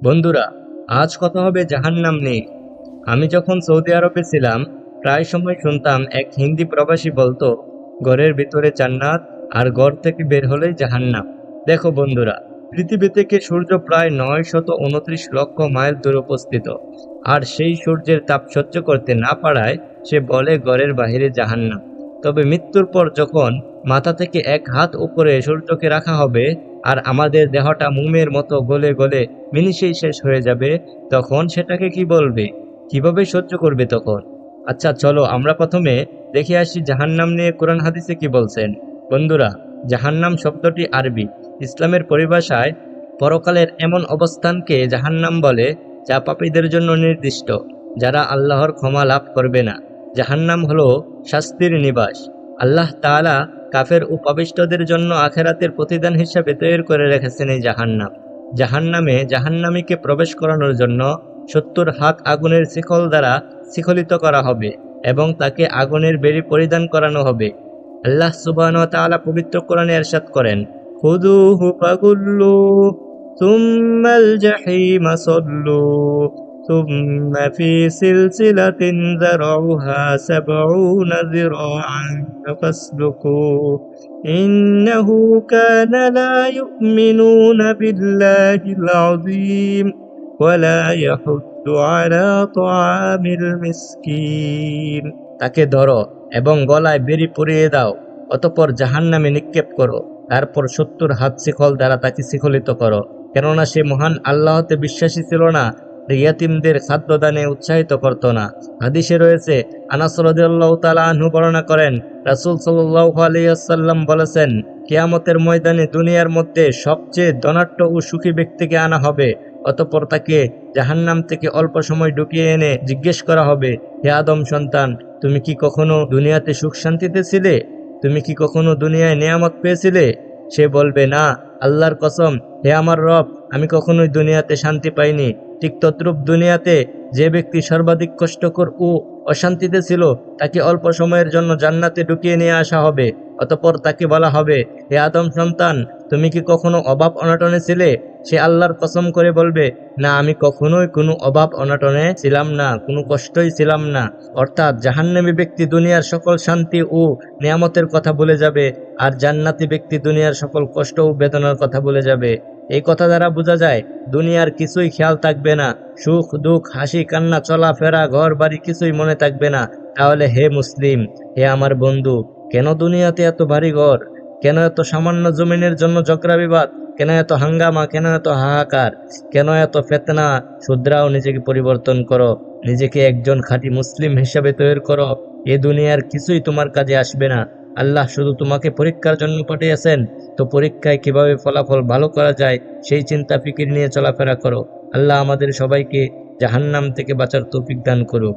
বন্ধুরা, আজ কথা হবে জাহান্নাম নিয়ে। আমি যখন সৌদি আরবে ছিলাম, প্রায় সময় শুনতাম এক হিন্দি প্রবাসী বলতো, ঘরের ভিতরে জান্নাত আর ঘর থেকে বের হলেই জাহান্নাম। দেখো বন্ধুরা, পৃথিবী থেকে সূর্য প্রায় নয় শত উনত্রিশ লক্ষ মাইল দূরে উপস্থিত আর সেই সূর্যের তাপ সহ্য করতে না পারায় সে বলে ঘরের বাহিরে জাহান্নাম। তবে মৃত্যুর পর যখন মাথা থেকে এক হাত উপরে সূর্যকে রাখা হবে আর আমাদের দেহটা মোমের মতো গলে গলে মিনিশেই শেষ হয়ে যাবে, তখন সেটাকে কি বলবে? কীভাবে সহ্য করবে তখন? আচ্ছা চলো আমরা প্রথমে দেখে আসি জাহান্নাম নিয়ে কোরআন হাদিসে কি বলছেন। বন্ধুরা, জাহান্নাম শব্দটি আরবি। ইসলামের পরিভাষায় পরকালের এমন অবস্থানকে জাহান্নাম বলে, যা পাপীদের জন্য নির্দিষ্ট, যারা আল্লাহর ক্ষমা লাভ করবে না। জাহান্নাম হলো শাস্তির নিবাস। আল্লাহ তাআলা কাফের ও পাপিষ্ঠদের জন্য আখেরাতের প্রতিদান হিসাবে তৈরি করে রেখেছেন এই জাহান্নাম। জাহান্নামে জাহান্নামীকে প্রবেশ করানোর জন্য সত্তর হাত আগুনের শিখল দ্বারা শিখলিত করা হবে এবং তাকে আগুনের বেরি পরিধান করানো হবে। আল্লাহ সুবাহ তাআলা পবিত্র কোরআনে এরশাদ করেন, খুদুহু ফাগুল্লু তুম্মাল জাহিম সল্লু। ثم في سلسلة ذرعها سبعون ذراعا فاسلكوه إنه كان لا يؤمنون بالله العظيم ولا يحض على طعام المسكين তাকে ধরো এবং গলায় বেরি পরিয়ে দাও অতপর জাহান্নামে নিক্ষেপ করো তারপর সত্তর হাত শিখল দ্বারা তাকে শিখলিত করো কেননা সে মহান আল্লাহতে বিশ্বাসী ছিল না ইয়াতিমদের খাদ্যদানে উৎসাহিত করত না। হাদিসে রয়েছে, আনাস রাদিয়াল্লাহু তাআলা আনহু বর্ণনা করেন, রাসূল আলাইহি বলেছেন, কিয়ামতের ময়দানে দুনিয়ার মধ্যে সবচেয়ে ধনাঢ্য ও সুখী ব্যক্তিকে আনা হবে, অতঃপর তাকে জাহান্নাম থেকে অল্প সময় ঢুকিয়ে এনে জিজ্ঞেস করা হবে, হে আদম সন্তান, তুমি কি কখনো দুনিয়াতে সুখ শান্তিতে ছিলে? তুমি কি কখনো দুনিয়ায় নিয়ামত পেয়েছিলে? সে বলবে, না, আল্লাহর কসম, হে আমার রব, আমি কখনোই দুনিয়াতে শান্তি পাইনি। ঠিক তদ্রূপ দুনিয়াতে যে ব্যক্তি সর্বাধিক কষ্টকর ও অশান্তিতে ছিল, তাকে অল্প সময়ের জন্য জান্নাতে ঢুকিয়ে নিয়ে আসা হবে। অতপর তাকে বলা হবে, হে আদম সন্তান, তুমি কি কখনো অভাব অনাটনে ছিলে? সে আল্লাহর কসম করে বলবে, না, আমি কখনোই কোনো অভাব অনাটনে ছিলাম না, কোনো কষ্টই ছিলাম না। অর্থাৎ জাহান্নামী ব্যক্তি দুনিয়ার সকল শান্তি ও নিয়ামতের কথা বলে যাবে, আর জান্নাতি ব্যক্তি দুনিয়ার সকল কষ্ট ও বেদনার কথা বলে যাবে। এই কথা দ্বারা বোঝা যায়, দুনিয়ার কিছুই খেয়াল থাকবে না। সুখ, দুঃখ, হাসি, কান্না, চলাফেরা ঘর বাড়ি কিছুই মনে থাকবে না। তাহলে হে মুসলিম, হে আমার বন্ধু, কেন দুনিয়াতে এত ভারী ঘর? কেন এত সামান্য জমিনের জন্য ঝগড়া বিবাদ? কেন এত হাঙ্গামা? কেন এত হাহাকার? কেন এত ফেতনা? শুদ্রাও নিজেকে পরিবর্তন করো। নিজেকে একজন খাঁটি মুসলিম হিসাবে তৈরি করো। এ দুনিয়ার কিছুই তোমার কাজে আসবে না। আল্লাহ শুধু তোমাকে পরীক্ষার জন্য পাঠিয়েছেন, তো পরীক্ষায় কীভাবে ফলাফল ভালো করা যায় সেই চিন্তা ফিকির নিয়ে চলাফেরা করো। আল্লাহ আমাদের সবাইকে জাহান্নাম থেকে বাঁচার তৌফিক দান করুক।